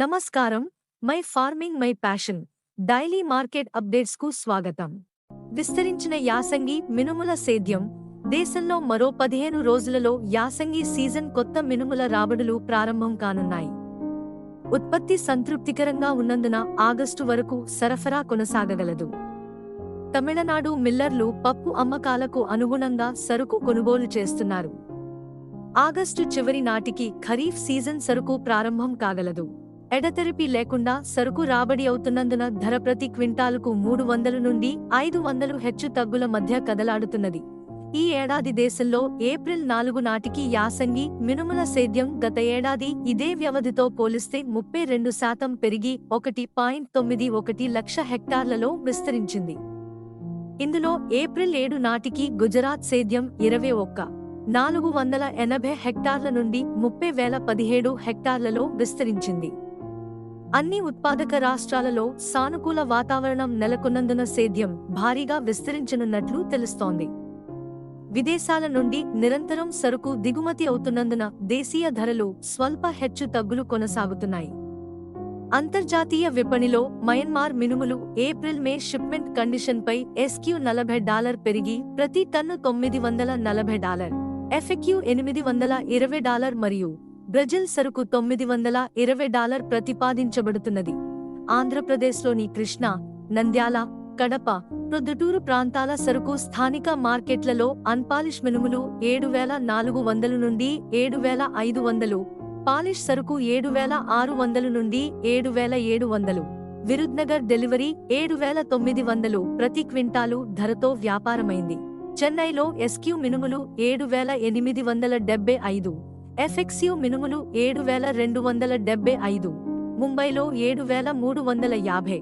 నమస్కారం. My farming my passion. Daily market అప్డేట్స్కు స్వాగతం. విస్తరించిన యాసంగి మినుముల సేద్యం. దేశంలో మరో పదిహేను రోజులలో యాసంగి సీజన్ కొత్త మినుముల రాబడులు ప్రారంభం కానున్నాయి. ఉత్పత్తి సంతృప్తికరంగా ఉన్నందున ఆగస్టు వరకు సరఫరా కొనసాగగలదు. తమిళనాడు మిల్లర్లు పప్పు అమ్మకాలకు అనుగుణంగా సరుకు కొనుగోలు చేస్తున్నారు. ఆగస్టు చివరి నాటికి ఖరీఫ్ సీజన్ సరుకు ప్రారంభం కాగలదు. ఎడతెరిపి లేకుండా సరుకు రాబడి అవుతున్నందున ధర ప్రతి క్వింటాలుకు మూడు వందల నుండి ఐదు వందలు హెచ్చు తగ్గుల మధ్య కదలాడుతున్నది. ఈ ఏడాది దేశంలో ఏప్రిల్ నాలుగు నాటికి యాసంగి మినుముల సేద్యం గత ఏడాది ఇదే వ్యవధితో పోలిస్తే ముప్పై రెండు శాతం పెరిగి ఒకటి పాయింట్ తొమ్మిది ఒకటి లక్ష హెక్టార్లలో విస్తరించింది. ఇందులో ఏప్రిల్ ఏడు నాటికి గుజరాత్ సేద్యం ఇరవై ఒక్క నాలుగు వందల ఎనభై హెక్టార్ల నుండి ముప్పై వేల పదిహేడు హెక్టార్లలో విస్తరించింది. అన్ని ఉత్పాదక రాష్ట్రాలలో సానుకూల వాతావరణం నెలకొన్నందున సేద్యం భారీగా విస్తరించనున్నట్లు తెలుస్తోంది. విదేశాల నుండి నిరంతరం సరుకు దిగుమతి అవుతున్నందున దేశీయ ధరలు స్వల్ప హెచ్చు తగ్గులు కొనసాగుతున్నాయి. అంతర్జాతీయ విపణిలో మయన్మార్ మినుములు ఏప్రిల్ మే షిప్మెంట్ కండిషన్పై ఎస్క్యూ నలభై డాలర్ పెరిగి ప్రతి టన్ను తొమ్మిది వందల నలభై డాలర్ ఎఫ్ఎక్యూ ఎనిమిది వందల ఇరవై డాలర్ మరియు బ్రెజిల్ సరుకు తొమ్మిది వందల ఇరవై డాలర్ ప్రతిపాదించబడుతున్నది. ఆంధ్రప్రదేశ్లోని కృష్ణా నంద్యాల కడప ప్రొద్దుటూరు ప్రాంతాల సరుకు స్థానిక మార్కెట్లలో అన్పాలిష్ మినుములు ఏడు వేల నాలుగు వందలు నుండి ఏడు వేల ఐదు వందలు పాలిష్ సరుకు ఏడు వేల ఆరు వందలు నుండి ఏడు వేల ఏడు వందలు విరుద్నగర్ డెలివరీ ఏడు వేల తొమ్మిది వందలు ప్రతి క్వింటాలు ధరతో వ్యాపారమైంది. చెన్నైలో ఎస్క్యూ మినుములు ఏడు వేల ఎనిమిది వందల డెబ్బై ఐదు ఎఫ్ఎక్స్యూ మినుములు ఏడు వేల రెండు వందల డెబ్బై ఐదు ముంబైలో ఏడు వేల మూడు వందల యాభై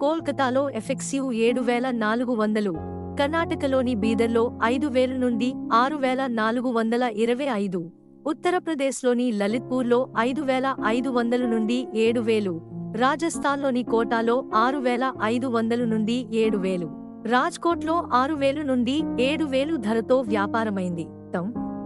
కోల్కతాలో ఎఫ్ఎక్స్యూ ఏడు వేల నాలుగు వందలు కర్ణాటకలోని బీదర్లో ఐదు వేలు నుండి ఆరు వేల నాలుగు వందల ఇరవై ఐదు ఉత్తరప్రదేశ్లోని లలిత్పూర్లో ఐదు వేల ఐదు వందలు నుండి ఏడు వేలు రాజస్థాన్లోని కోటాలో ఆరు వేల ఐదు వందలు నుండి ఏడు వేలు రాజ్కోట్లో ఆరు వేలు నుండి ఏడు వేలు ధరతో వ్యాపారమైంది. తమ్